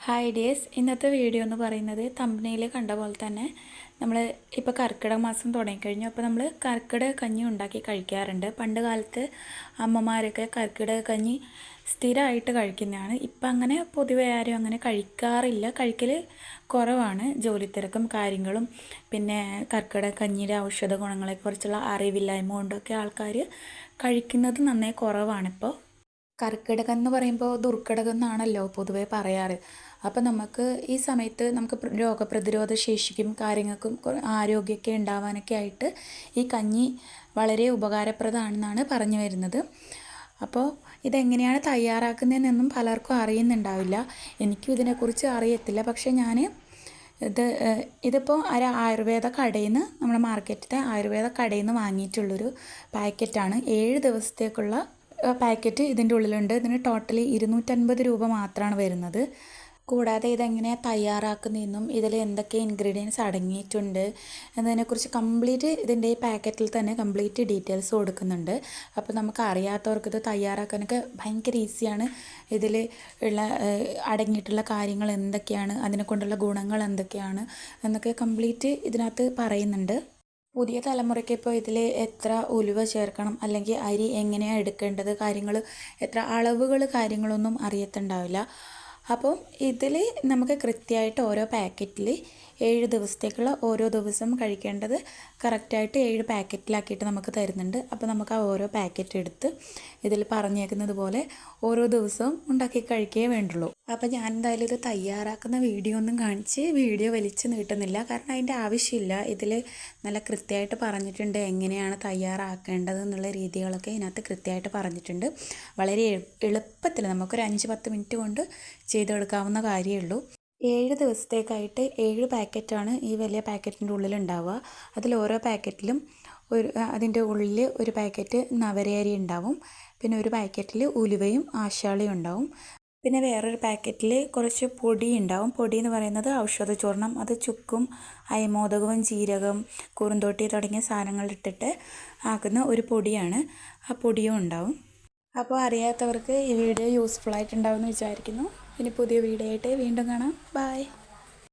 Hi dears ഇന്നത്തെ video എന്ന് പറയുന്നത് തമ്പനയിൽ കണ്ട പോലെ തന്നെ നമ്മൾ ഇപ്പോൾ കർക്കിടക മാസം തുടങ്ങിക്കഴിഞ്ഞു. അപ്പോൾ നമ്മൾ കർക്കിടക കഞ്ഞി ഉണ്ടാക്കി കഴിക്കാറുണ്ട്. പണ്ട് കാലത്ത് അമ്മമാരൊക്കെ കർക്കിടക കഞ്ഞി സ്ഥിരമായിട്ട് കഴിക്കുന്നതാണ്. ഇപ്പം അങ്ങനെ പൊതുവെ ആരും അങ്ങനെ കഴിക്കാറില്ല. കഴിക്കൽ കുറവാണ്. ജോലി തിരക്കും കാര്യങ്ങളും പിന്നെ കർക്കിടക കഞ്ഞിയുടെ ഔഷധ ഗുണങ്ങളെക്കുറിച്ചുള്ള അറിവില്ലായ്മ കൊണ്ടൊക്കെ ആൾക്കാർ കഴിക്കുന്നത് നന്നേ കുറവാണിപ്പോൾ കർക്കിടകം എന്ന് പറയുമ്പോൾ ദുർഘടകം എന്നാണല്ലോ പൊതുവേ പറയാറ്. അപ്പോൾ നമുക്ക് ഈ സമയത്ത് നമുക്ക് രോഗപ്രതിരോധ ശേഷിക്കും കാര്യങ്ങൾക്കും ആരോഗ്യമൊക്കെ ഉണ്ടാവാനൊക്കെ ആയിട്ട് ഈ കഞ്ഞി വളരെ ഉപകാരപ്രദമാണെന്നാണ് പറഞ്ഞു വരുന്നത്. അപ്പോൾ ഇതെങ്ങനെയാണ് തയ്യാറാക്കുന്നതെന്നൊന്നും പലർക്കും അറിയുന്നുണ്ടാവില്ല. എനിക്കും ഇതിനെക്കുറിച്ച് അറിയത്തില്ല. പക്ഷേ ഞാൻ ഇത് ഇതിപ്പോൾ ഒരു ആയുർവേദ കടയിൽ നിന്ന് നമ്മുടെ മാർക്കറ്റിലെ ആയുർവേദ കടയിൽ നിന്ന് വാങ്ങിയിട്ടുള്ളൊരു പാക്കറ്റാണ്. ഏഴ് ദിവസത്തേക്കുള്ള പാക്കറ്റ് ഇതിന്റെ ഉള്ളിലുണ്ട്. ഇതിന് ടോട്ടലി ഇരുന്നൂറ്റൻപത് രൂപ മാത്രമാണ് വരുന്നത്. കൂടാതെ ഇതെങ്ങനെ തയ്യാറാക്കുന്നതെന്നും ഇതിൽ എന്തൊക്കെ ഇൻഗ്രീഡിയൻസ് അടങ്ങിയിട്ടുണ്ട് എന്നതിനെക്കുറിച്ച് കംപ്ലീറ്റ് ഇതിന്റെ ഈ പാക്കറ്റിൽ തന്നെ കംപ്ലീറ്റ് ഡീറ്റെയിൽസ് കൊടുക്കുന്നുണ്ട്. അപ്പോൾ നമുക്ക് അറിയാത്തവർക്ക് ഇത് തയ്യാറാക്കാനൊക്കെ ഭയങ്കര ഈസിയാണ് ഇതിൽ ഉള്ള അടങ്ങിയിട്ടുള്ള കാര്യങ്ങൾ എന്തൊക്കെയാണ് അതിനെ കൊണ്ടുള്ള ഗുണങ്ങൾ എന്തൊക്കെയാണ് എന്നൊക്കെ കംപ്ലീറ്റ് ഇതിനകത്ത് പറയുന്നുണ്ട്. പുതിയ തലമുറയ്ക്ക് ഇപ്പോൾ ഇതിൽ എത്ര ഉലുവ ചേർക്കണം അല്ലെങ്കിൽ അരി എങ്ങനെയാണ് എടുക്കേണ്ടത് കാര്യങ്ങൾ എത്ര അളവുകൾ കാര്യങ്ങളൊന്നും അറിയത്തുണ്ടാവില്ല. അപ്പോൾ ഇതിൽ നമുക്ക് കൃത്യമായിട്ട് ഓരോ പാക്കറ്റിൽ ഏഴ് ദിവസത്തേക്കുള്ള ഓരോ ദിവസം കഴിക്കേണ്ടത് കറക്റ്റായിട്ട് ഏഴ് പാക്കറ്റിലാക്കിയിട്ട് നമുക്ക് തരുന്നുണ്ട്. അപ്പോൾ നമുക്ക് ആ ഓരോ പാക്കറ്റ് എടുത്ത് ഇതിൽ പറഞ്ഞേക്കുന്നത് പോലെ ഓരോ ദിവസവും ഉണ്ടാക്കി കഴിക്കേ വേണ്ടുള്ളൂ. അപ്പോൾ ഞാൻ എന്തായാലും ഇത് തയ്യാറാക്കുന്ന വീഡിയോ ഒന്നും കാണിച്ച് വീഡിയോ വലിച്ചു നീട്ടുന്നില്ല. കാരണം അതിന്റെ ആവശ്യമില്ല. ഇതിൽ നല്ല കൃത്യമായിട്ട് പറഞ്ഞിട്ടുണ്ട് എങ്ങനെയാണ് തയ്യാറാക്കേണ്ടത് എന്നുള്ള രീതികളൊക്കെ ഇതിനകത്ത് കൃത്യമായിട്ട് പറഞ്ഞിട്ടുണ്ട്. വളരെ എളുപ്പത്തിൽ നമുക്കൊരു അഞ്ച് പത്ത് മിനിറ്റ് കൊണ്ട് ചെയ്തെടുക്കാവുന്ന കാര്യമേ ഉള്ളൂ ഏഴ് ദിവസത്തേക്കായിട്ട് ഏഴ് പാക്കറ്റാണ് ഈ വലിയ പാക്കറ്റിന്റെ ഉള്ളിൽ ഉണ്ടാവുക അതിൽ ഓരോ പാക്കറ്റിലും ഒരു അതിന്റെ ഉള്ളിൽ ഒരു പാക്കറ്റ് നവരയരി ഉണ്ടാവും. പിന്നെ ഒരു പാക്കറ്റിൽ ഉലുവയും ആശാളിയും ഉണ്ടാവും. പിന്നെ വേറൊരു പാക്കറ്റിൽ കുറച്ച് പൊടി ഉണ്ടാവും. പൊടി എന്ന് പറയുന്നത് ഔഷധ ചൂർണം അത് ചുക്കും അയമോദകവും ജീരകം കുറുന്തോട്ടി തുടങ്ങിയ സാധനങ്ങൾ ഇട്ടിട്ട് ആക്കുന്ന ഒരു പൊടിയാണ്. ആ പൊടിയും ഉണ്ടാവും. അപ്പോൾ അറിയാത്തവർക്ക് ഈ വീഡിയോ യൂസ്ഫുൾ ആയിട്ടുണ്ടാവുമെന്ന് വിചാരിക്കുന്നു. ഇനി പുതിയ വീഡിയോ ആയിട്ട് വീണ്ടും കാണാം. ബായ്